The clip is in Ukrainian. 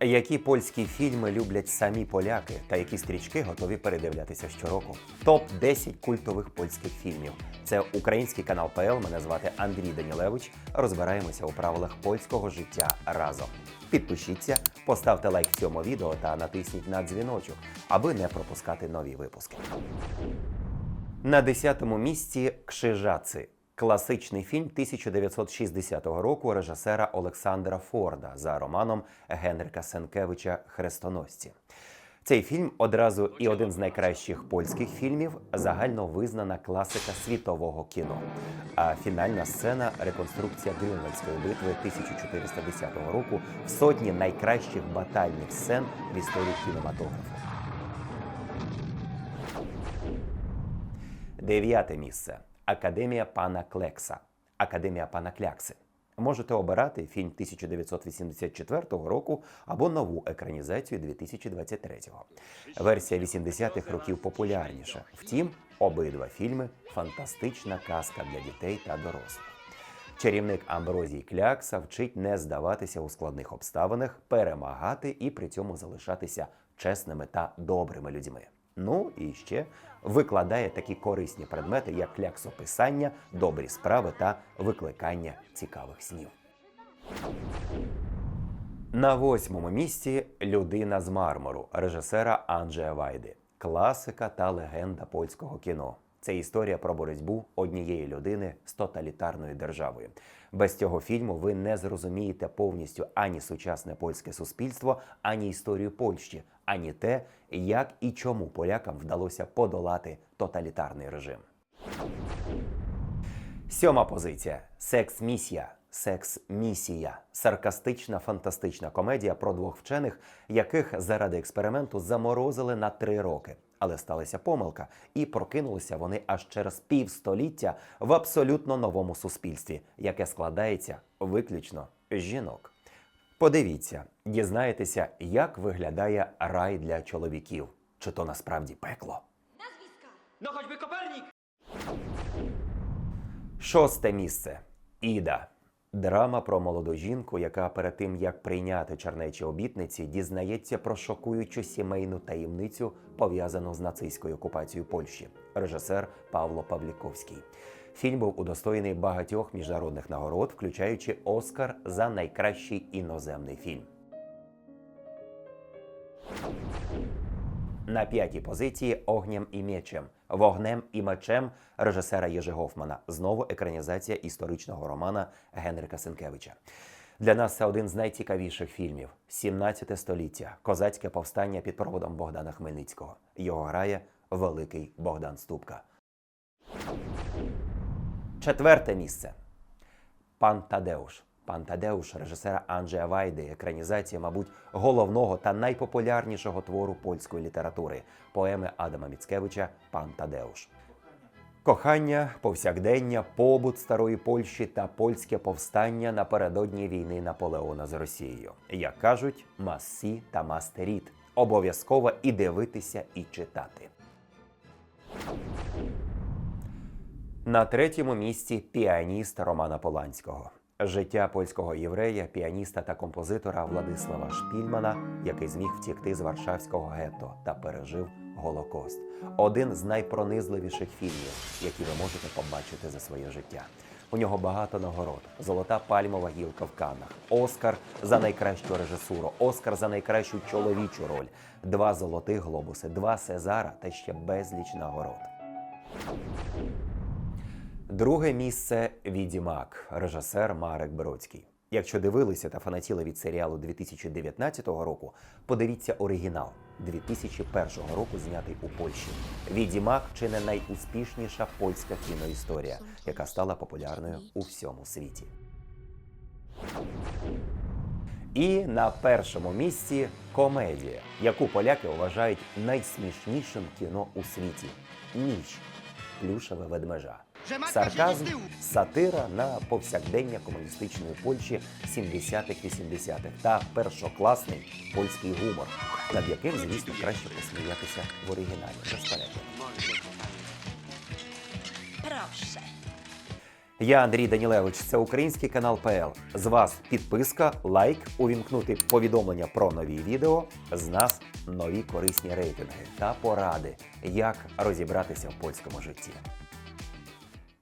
Які польські фільми люблять самі поляки, та які стрічки готові передивлятися щороку? Топ 10 культових польських фільмів. Це український канал ПЛ. Мене звати Андрій Данілевич. Розбираємося у правилах польського життя разом. Підпишіться, поставте лайк цьому відео та натисніть на дзвіночок, аби не пропускати нові випуски. На 10-му місці Кшижаці. Класичний фільм 1960 року режисера Олександра Форда за романом Генрика Сенкевича Хрестоносці. Цей фільм одразу і один з найкращих польських фільмів, загально визнана класика світового кіно. А фінальна сцена реконструкція Грюнвальдської битви 1410 року в сотні найкращих батальних сцен в історії кінематографу. Дев'яте місце Академія пана Клекса. Академія пана Клякси. Можете обирати фільм 1984 року або нову екранізацію 2023-го. Версія 80-х років популярніша. Втім, обидва фільми фантастична казка для дітей та дорослих. Чарівник Амброзій Клякса вчить не здаватися у складних обставинах, перемагати і при цьому залишатися чесними та добрими людьми. Ну і ще викладає такі корисні предмети, як кляксописання, добрі справи та викликання цікавих снів. На восьмому місці Людина з мармуру режисера Анджея Вайди, класика та легенда польського кіно. Це історія про боротьбу однієї людини з тоталітарною державою. Без цього фільму ви не зрозумієте повністю ані сучасне польське суспільство, ані історію Польщі, ані те, як і чому полякам вдалося подолати тоталітарний режим. Сьома позиція секс-місія. Секс-місія саркастична фантастична комедія про двох вчених, яких заради експерименту заморозили на три роки. Але сталася помилка, і прокинулися вони аж через півстоліття в абсолютно новому суспільстві, яке складається виключно жінок. Подивіться, дізнаєтеся, як виглядає рай для чоловіків. Чи то насправді пекло? No choćby Kopernik! Шосте місце Іда. Драма про молоду жінку, яка перед тим як прийняти чернечі обітниці, дізнається про шокуючу сімейну таємницю, пов'язану з нацистською окупацією Польщі. Режисер Павло Павліковський. Фільм був удостоєний багатьох міжнародних нагород, включаючи Оскар за найкращий іноземний фільм. На п'ятій позиції Огнем і мечем. Вогнем і мечем режисера Єжи Гофмана. Знову екранізація історичного романа Генрика Сенкевича. Для нас це один з найцікавіших фільмів: 17 століття, козацьке повстання під проводом Богдана Хмельницького. Його грає великий Богдан Ступка. Четверте місце. Пан Тадеуш. Пан Тадеуш, режисера Анджея Вайди, екранізація, мабуть, головного та найпопулярнішого твору польської літератури поеми Адама Міцкевича Пан Тадеуш. Кохання, повсякдення, побут старої Польщі та польське повстання напередодні війни Наполеона з Росією. Як кажуть, массі та мастеріт. Обов'язково і дивитися, і читати. На третьому місці піаніст Романа Поланського. Життя польського єврея, піаніста та композитора Владислава Шпільмана, який зміг втікти з Варшавського гетто та пережив Голокост. Один з найпронизливіших фільмів, які ви можете побачити за своє життя. У нього багато нагород: золота пальмова гілка в Каннах, Оскар за найкращу режисуру, Оскар за найкращу чоловічу роль, два золотих глобуси, два Сезара та ще безліч нагород. Друге місце Відімак, режисер Марек Бродський. Якщо дивилися та фанатіли від серіалу 2019 року, подивіться оригінал 2001 року, знятий у Польщі. Відімак чи не найуспішніша польська кіноісторія, яка стала популярною у всьому світі. І на першому місці комедія, яку поляки вважають найсмішнішим кіно у світі. Ніч плюшеве ведмежа. Сарказм, сатира на повсякдення комуністичної Польщі 70-х-80-х та першокласний польський гумор, над яким, звісно, краще посміятися в оригіналі. Перекладу. Я Андрій Данілевич. Це український канал ПЛ. З вас підписка, лайк, увімкнути повідомлення про нові відео. З нас нові корисні рейтинги та поради, як розібратися в польському житті.